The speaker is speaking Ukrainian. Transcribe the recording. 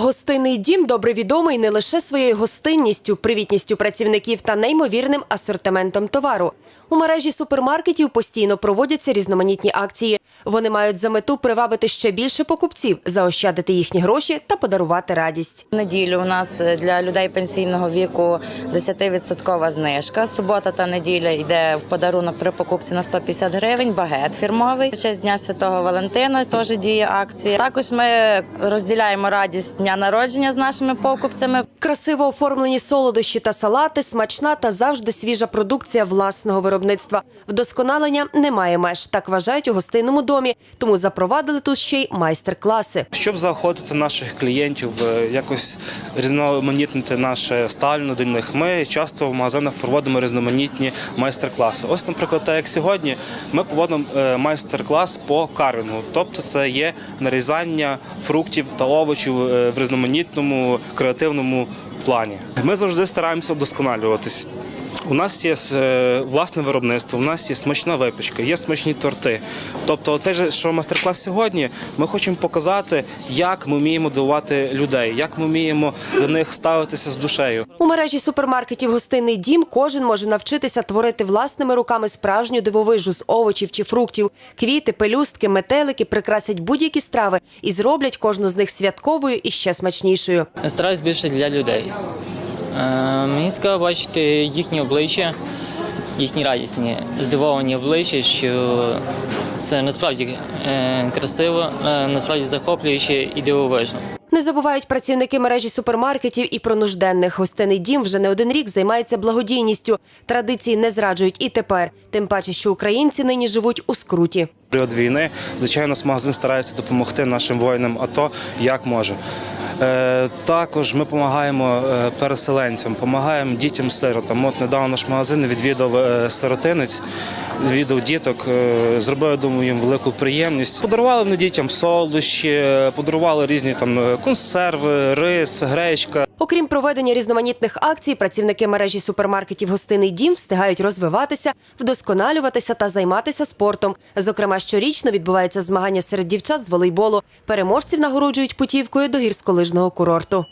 Гостинний дім добре відомий не лише своєю гостинністю, привітністю працівників та неймовірним асортиментом товару. У мережі супермаркетів постійно проводяться різноманітні акції. Вони мають за мету привабити ще більше покупців, заощадити їхні гроші та подарувати радість. Неділю у нас е, для людей пенсійного віку 10% знижка. Субота та неділя йде в подарунок при покупці на 150 гривень. Багет фірмовий. В честь Дня Святого Валентина теж діє акція. Також ми розділяємо радість народження з нашими покупцями. Красиво оформлені солодощі та салати, смачна та завжди свіжа продукція власного виробництва. Вдосконалення немає меж, так вважають у гостинному домі. Тому запровадили тут ще й майстер-класи. Щоб заохотити наших клієнтів, е, якось різноманітнити наше ставлення до них, ми часто в магазинах проводимо різноманітні майстер-класи. Ось, наприклад, так як сьогодні, ми проводимо е, майстер-клас по карвінгу, тобто це є нарізання фруктів та овочів е, в різноманітному креативному плані. Ми завжди стараємося вдосконалюватись. У нас є е, власне виробництво, у нас є смачна випічка, є смачні торти. Тобто, цей же що майстер-клас сьогодні, ми хочемо показати, як ми вміємо дивувати людей, як ми вміємо до них ставитися з душею. У мережі супермаркетів Гостинний дім кожен може навчитися творити власними руками справжню дивовижу з овочів чи фруктів. Квіти, пелюстки, метелики прикрасять будь-які страви і зроблять кожну з них святковою і ще смачнішою. Стараюсь більше для людей. Е, Мені цікаво бачити їхні обличчя, їхні радісні, здивовані обличчя, що це насправді е, красиво, е, насправді захоплююче і дивовижно. Не забувають працівники мережі супермаркетів і про нужденних. Гостинний дім вже не один рік займається благодійністю. Традиції не зраджують і тепер. Тим паче, що українці нині живуть у скруті. Період війни, звичайно, магазин старається допомогти нашим воїнам АТО як може. Е, також ми допомагаємо е, переселенцям, допомагаємо дітям-сиротам. От недавно наш магазин відвідав е, сиротинець, відвідав діток, зробив, я думаю, їм велику приємність. Подарували вони дітям солодощі, подарували різні там консерви, рис, гречка. Окрім проведення різноманітних акцій, працівники мережі супермаркетів Гостинний дім встигають розвиватися, вдосконалюватися та займатися спортом. Зокрема, щорічно відбувається змагання серед дівчат з волейболу. Переможців нагороджують путівкою до гірськолижного курорту.